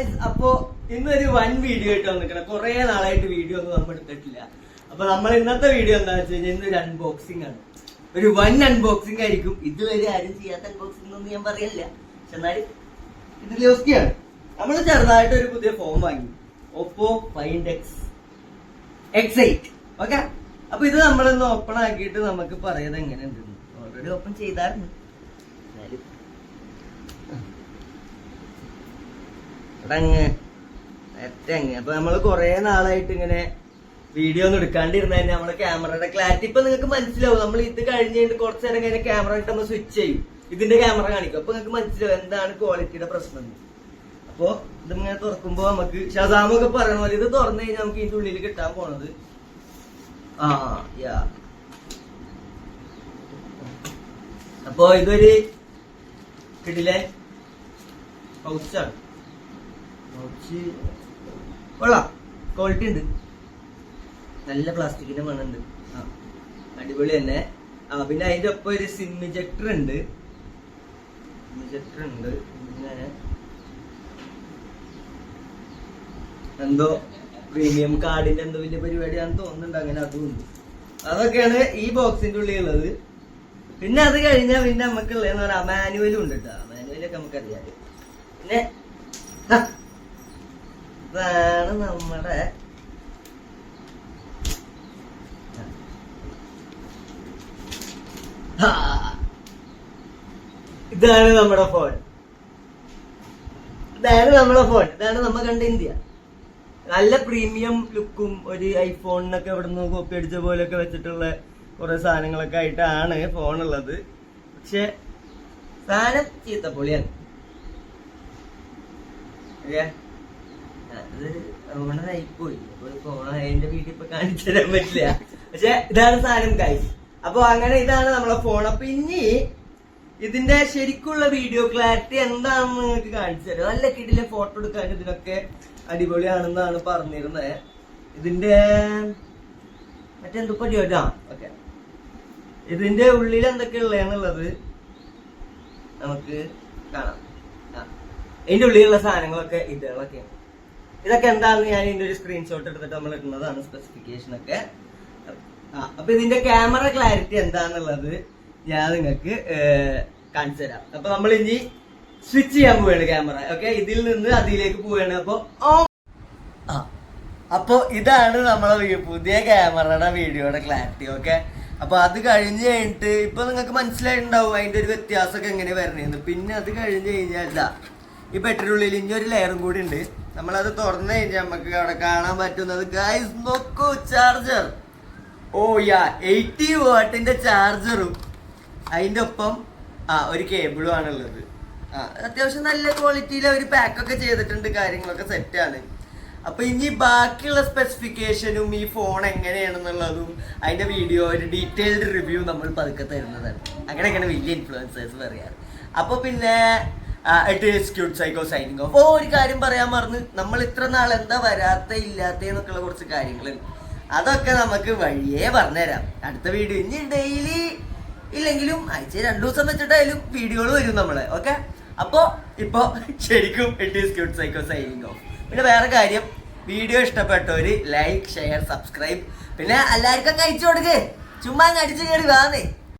Guys അപ്പോ ഇന്നൊരു one video ആയിട്ട് വന്നിക്കണം കുറെ നാളായിട്ട് വീഡിയോ ഒന്നും നമ്മൾ എടുത്തിട്ടില്ല. അപ്പൊ നമ്മൾ ഇന്നത്തെ വീഡിയോ എന്താ വെച്ച് കഴിഞ്ഞാൽ ഇന്നൊരു അൺബോക്സിംഗ് ആണ്. ഒരു വൺ അൺബോക്സിംഗ് ആയിരിക്കും. ഇതുവരെ ആരും ചെയ്യാത്ത അൺബോക്സിംഗ് ഒന്നും ഞാൻ പറയില്ല പക്ഷെ എന്നാലും ഇത് ലിയോസ്കിയാണ് നമ്മൾ ചെറുതായിട്ട് ഒരു പുതിയ ഫോൺ വാങ്ങി. Oppo Find X X eight okay അപ്പൊ ഇത് നമ്മളൊന്ന് ഓപ്പൺ ആക്കിയിട്ട് നമുക്ക് പറയുന്നത് എങ്ങനെയുണ്ടെന്ന്. ഓൾറെഡി ഓപ്പൺ ചെയ്തായിരുന്നു. എന്നാലും അങ്ങ് അങ്ങ്. അപ്പൊ നമ്മൾ കൊറേ നാളായിട്ട് ഇങ്ങനെ വീഡിയോ ഒന്നും എടുക്കാണ്ടിരുന്ന തന്നെ ക്യാമറയുടെ ക്ലാരിറ്റി ഇപ്പൊ നിങ്ങൾക്ക് മനസ്സിലാവും. നമ്മൾ ഇത് കഴിഞ്ഞ് കഴിഞ്ഞിട്ട് കുറച്ചു നേരം കഴിഞ്ഞ ക്യാമറ ഇട്ട് നമ്മൾ സ്വിച്ച് ചെയ്യും. ഇതിന്റെ ക്യാമറ കാണിക്കും. അപ്പൊ നിങ്ങൾക്ക് മനസ്സിലാവും എന്താണ് ക്വാളിറ്റിയുടെ പ്രശ്നം. അപ്പൊ ഇതിങ്ങനെ തുറക്കുമ്പോ നമുക്ക് ഷസാമൊക്കെ പറയണ പോലെ ഇത് തുറന്നു കഴിഞ്ഞാൽ നമുക്ക് ഇതിന്റെ ഉള്ളിൽ കിട്ടാൻ പോണത്. ആ യാ. അപ്പൊ ഇതൊരു കിടിലെ പൗച്ചാണ് ക്വാളിറ്റി ഉണ്ട്. നല്ല പ്ലാസ്റ്റിക്കിന്റെ മണുണ്ട് ആ അടിപൊളി തന്നെ. ആ പിന്നെ അതിന്റെ ഒപ്പം ഒരു സിം ഉണ്ട്. ഇജക്ടർ ഉണ്ട്. പിന്നെ എന്തോ പ്രീമിയം കാർഡിന്റെ എന്തോ വലിയ പരിപാടിയാണെന്ന് തോന്നുന്നുണ്ട്. അങ്ങനെ അതും ഉണ്ട്. അതൊക്കെയാണ് ഈ ബോക്സിന്റെ ഉള്ളിൽ ഉള്ളത് പിന്നെ അത് കഴിഞ്ഞാൽ പിന്നെ നമുക്ക് ഉള്ളതെന്ന് പറയാം മാനുവലും ഉണ്ട് കേട്ടോ മാനുവലൊക്കെ നമുക്കറിയാം. പിന്നെ ഇതാണ് നമ്മുടെ ഇതാണ് നമ്മുടെ ഫോൺ ഇതാണ് നമ്മുടെ ഫോൺ ഇതാണ് നമ്മ കണ്ട ഇന്ത്യ. നല്ല പ്രീമിയം ലുക്കും ഒരു ഐഫോണിനൊക്കെ എവിടെ നിന്ന് കോപ്പി അടിച്ച പോലെയൊക്കെ വെച്ചിട്ടുള്ള കുറെ സാധനങ്ങളൊക്കെ ആയിട്ടാണ് ഫോൺ ഉള്ളത്. പക്ഷെ സാധനം ചീത്തപ്പൊളിയാണ് ഏ? അതൊരു ഓണറായിപ്പോയി അപ്പൊ അതിന്റെ വീട്ടിൽ ഇപ്പൊ കാണിച്ചു തരാൻ പറ്റില്ല. പക്ഷെ ഇതാണ് സാധനം കായ് അപ്പൊ അങ്ങനെ ഇതാണ് നമ്മളെ ഫോൺ അപ്പൊ ഇനി ഇതിന്റെ ശരിക്കുള്ള വീഡിയോ ക്ലാരിറ്റി എന്താണെന്ന് നിങ്ങൾക്ക് കാണിച്ചു തരാം. നല്ല കിടിലെ ഫോട്ടോ എടുക്കാൻ ഇതിനൊക്കെ അടിപൊളിയാണെന്നാണ് പറഞ്ഞിരുന്നത് ഇതിന്റെ മറ്റെന്തൊക്കെ ആ ഓക്കെ ഇതിന്റെ ഉള്ളിൽ എന്തൊക്കെയുള്ളതെന്നുള്ളത് നമുക്ക് കാണാം. ഇതിന്റെ ഉള്ളിലുള്ള സാധനങ്ങളൊക്കെ ഇതുകളൊക്കെ ഇതൊക്കെ എന്താണെന്ന് ഞാൻ ഇതിന്റെ ഒരു സ്ക്രീൻഷോട്ട് എടുത്തിട്ട് നമ്മൾ ഇടുന്നതാണ് സ്പെസിഫിക്കേഷൻ ഒക്കെ. അപ്പൊ ഇതിന്റെ ക്യാമറ ക്ലാരിറ്റി എന്താന്നുള്ളത് ഞാൻ നിങ്ങൾക്ക് കാണിച്ചു തരാം. അപ്പൊ നമ്മൾ ഇനി സ്വിച്ച് ചെയ്യാൻ പോവാണ് ക്യാമറ ഓക്കെ ഇതിൽ നിന്ന് അതിലേക്ക് പോവാണ്. അപ്പൊ ഓ അപ്പൊ ഇതാണ് നമ്മളെ പുതിയ ക്യാമറയുടെ വീഡിയോയുടെ ക്ലാരിറ്റി ഓക്കെ അപ്പൊ അത് കഴിഞ്ഞ് കഴിഞ്ഞിട്ട് ഇപ്പൊ നിങ്ങൾക്ക് മനസ്സിലായിട്ടുണ്ടാവും അതിന്റെ ഒരു വ്യത്യാസമൊക്കെ എങ്ങനെ വരണേന്ന്. പിന്നെ അത് കഴിഞ്ഞ് കഴിഞ്ഞാൽ ഈ പെട്രോളിൽ ഇനി ഒരു ലെയറും കൂടി ഉണ്ട്. നമ്മളത് തുറന്നു കഴിഞ്ഞാൽ നമുക്ക് അവിടെ കാണാൻ പറ്റുന്നത്. ഗൈസ് നോക്കൂ ചാർജർ ഓ യാ എയ്റ്റി വാട്ടിന്റെ ചാർജറും അതിന്റെ ഒപ്പം ആ ഒരു കേബിളും ആണുള്ളത്. ആ അത്യാവശ്യം നല്ല ക്വാളിറ്റിയിൽ അവർ പാക്കൊക്കെ ചെയ്തിട്ടുണ്ട് കാര്യങ്ങളൊക്കെ സെറ്റാണ് അപ്പൊ ഇനി ബാക്കിയുള്ള സ്പെസിഫിക്കേഷനും ഈ ഫോൺ എങ്ങനെയാണെന്നുള്ളതും അതിന്റെ വീഡിയോ ഒരു ഡീറ്റെയിൽഡ് റിവ്യൂ നമ്മൾ പതുക്കെ തരുന്നതാണ്. അങ്ങനെയൊക്കെയാണ് വലിയ ഇൻഫ്ലുവൻസേഴ്സ് പറയാറ്. അപ്പൊ പിന്നെ it is psycho signing off ഒരു കാര്യം പറയാൻ മറന്ന്. നമ്മൾ ഇത്ര നാൾ എന്താ വരാത്ത ഇല്ലാത്ത എന്നൊക്കെയുള്ള കുറച്ച് കാര്യങ്ങൾ അതൊക്കെ നമുക്ക് വഴിയേ പറഞ്ഞുതരാം. അടുത്ത വീഡിയോ ഇനി ഡെയിലി ഇല്ലെങ്കിലും ആഴ്ച രണ്ടു ദിവസം വെച്ചിട്ടായാലും വീഡിയോകൾ വരും നമ്മളെ ഓക്കെ അപ്പോ ഇപ്പോ ശരിക്കും it is cute psycho signing off പിന്നെ വേറെ കാര്യം വീഡിയോ ഇഷ്ടപ്പെട്ടവര് ലൈക്ക് ഷെയർ സബ്സ്ക്രൈബ് പിന്നെ എല്ലാവർക്കും കഴിച്ചു കൊടുക്കേ. ചുമ്മാ അടിച്ചു കയറി വാന്നേ